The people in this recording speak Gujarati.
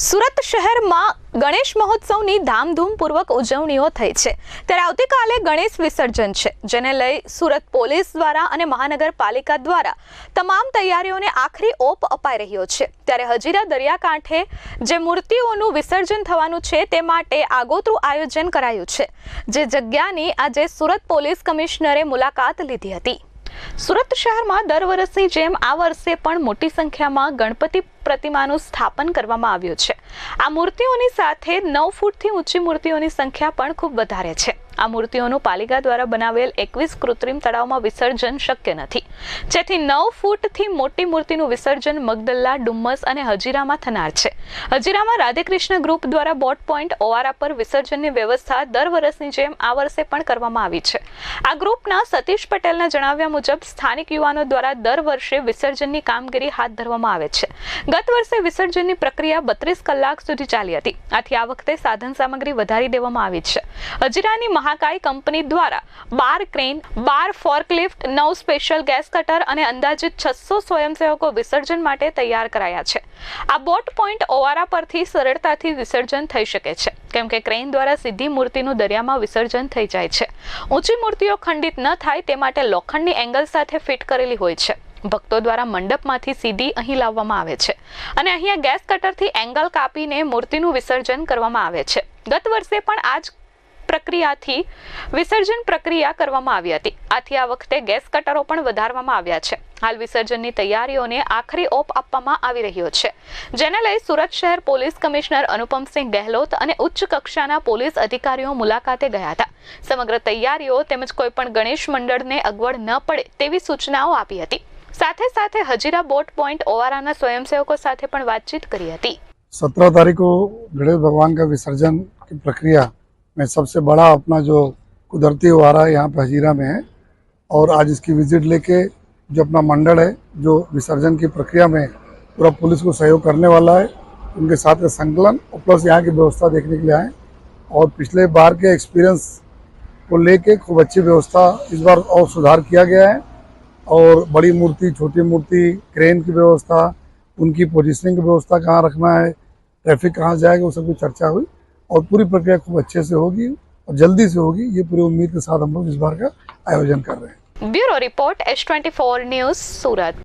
સુરત શહેરમાં ગણેશ મહોત્સવની ધામધૂમપૂર્વક ઉજવણીઓ થઈ છે. ત્યારે આવતીકાલે ગણેશ વિસર્જન છે, જેને લઈ સુરત પોલીસ દ્વારા અને મહાનગરપાલિકા દ્વારા તમામ તૈયારીઓને આખરી ઓપ અપાઈ રહ્યો છે. ત્યારે હજીરા દરિયાકાંઠે જે મૂર્તિઓનું વિસર્જન થવાનું છે, તે માટે આગોતરું આયોજન કરાયું છે, જે જગ્યાની આજે સુરત પોલીસ કમિશનરે મુલાકાત લીધી હતી. સુરત શહેરમાં દર વર્ષની જેમ આ વર્ષે પણ મોટી સંખ્યામાં ગણપતિ પ્રતિમાનું સ્થાપન કરવામાં આવ્યું છે. આ મૂર્તિઓની સાથે નવ ફૂટથી ઊંચી મૂર્તિઓની સંખ્યા પણ ખૂબ વધારે છે. આ મૂર્તિઓનું પાલિકા દ્વારા બનાવેલ એકવીસ કૃત્રિમ તળાવમાં વિસર્જન શક્ય નથી. જેથી નવ ફૂટથી મોટી મૂર્તિનું વિસર્જન મગદલ્લા, ડુમ્મસ અને હજીરામાં થનાર છે. હજીરામાં રાધેકૃષ્ણ ગ્રુપ દ્વારા બોટ પોઈન્ટ ઓવારા પર વિસર્જનની વ્યવસ્થા દર વર્ષની જેમ આ વર્ષે પણ કરવામાં આવી છે. આ ગ્રુપના સતીશ પટેલના જણાવ્યા મુજબ સ્થાનિક યુવાનો દ્વારા દર વર્ષે વિસર્જનની કામગીરી હાથ ધરવામાં આવે છે. ગત વર્ષે વિસર્જનની પ્રક્રિયા બત્રીસ કલાક સુધી ચાલી હતી. આથી આ વખતે સાધન સામગ્રી વધારી દેવામાં આવી છે. હજીરાની મહાકાય કંપની દ્વારા બાર ક્રેન, બાર ફોર્કલિફ્ટ, નવ સ્પેશિયલ ગેસ કટર અને અંદાજિત છસો સ્વયંસેવકો વિસર્જન માટે તૈયાર કરાયા છે. આ બોટ પોઈન્ટ ઓવારા પરથી સરળતાથી વિસર્જન થઈ શકે છે, કેમ કે ક્રેન દ્વારા સીધી મૂર્તિનું દરિયામાં વિસર્જન થઈ જાય છે. ઊંચી મૂર્તિઓ ખંડિત ન થાય તે માટે લોખંડની એંગલ સાથે ફિટ કરેલી હોય છે. ભક્તો દ્વારા મંડપમાંથી સીધી અહીં લાવવામાં આવે છે અને અહીંયા ગેસ કટરથી એંગલ કાપીને મૂર્તિનું વિસર્જન કરવામાં આવે છે. ગત વર્ષે પણ આ જ પ્રક્રિયાથી વિસર્જન પ્રક્રિયા કરવામાં આવી હતી આથી આ વખતે ગેસ કટરો પણ વધારવામાં આવ્યા છે હાલ વિસર્જનની તૈયારીઓને આખરી ઓપ આપવામાં આવી રહ્યો છે જેને લઈ સુરત શહેર પોલીસ કમિશનર અનુપમસિંહ ગહેલોત અને ઉચ્ચ કક્ષાના પોલીસ અધિકારીઓ મુલાકાતે ગયા હતા સમગ્ર તૈયારીઓ તેમજ કોઈપણ ગણેશ મંડળને અગવડ ન પડે તેવી સૂચનાઓ આપી હતી સાથે સાથે હજીરા બોટ પોઈન્ટ ઓવારાના સ્વયંસેવકો સાથે પણ વાતચીત કરી હતી सत्रह तारीख को गणेश भगवान का विसर्जन की प्रक्रिया में सबसे बड़ा अपना जो कुदरती वारा यहाँ पे हजीरा में है और आज इसकी विज़िट लेके जो अपना मंडल है, जो विसर्जन की प्रक्रिया में पूरा पुलिस को सहयोग करने वाला है, उनके साथ का संकलन और प्लस यहाँ की व्यवस्था देखने के लिए आए और पिछले बार के एक्सपीरियंस को लेके खूब अच्छी व्यवस्था इस बार और सुधार किया गया है और बड़ी मूर्ति, छोटी मूर्ति क्रेन की व्यवस्था, उनकी पोजिशनिंग की व्यवस्था कहाँ रखना है ट्रैफ़िक कहाँ जाएगा, वो सब की चर्चा हुई। और पूरी प्रक्रिया खूब अच्छे से होगी और जल्दी से होगी ये पूरी उम्मीद के साथ हम लोग इस बार का आयोजन कर रहे हैं bureau report H twenty four news Surat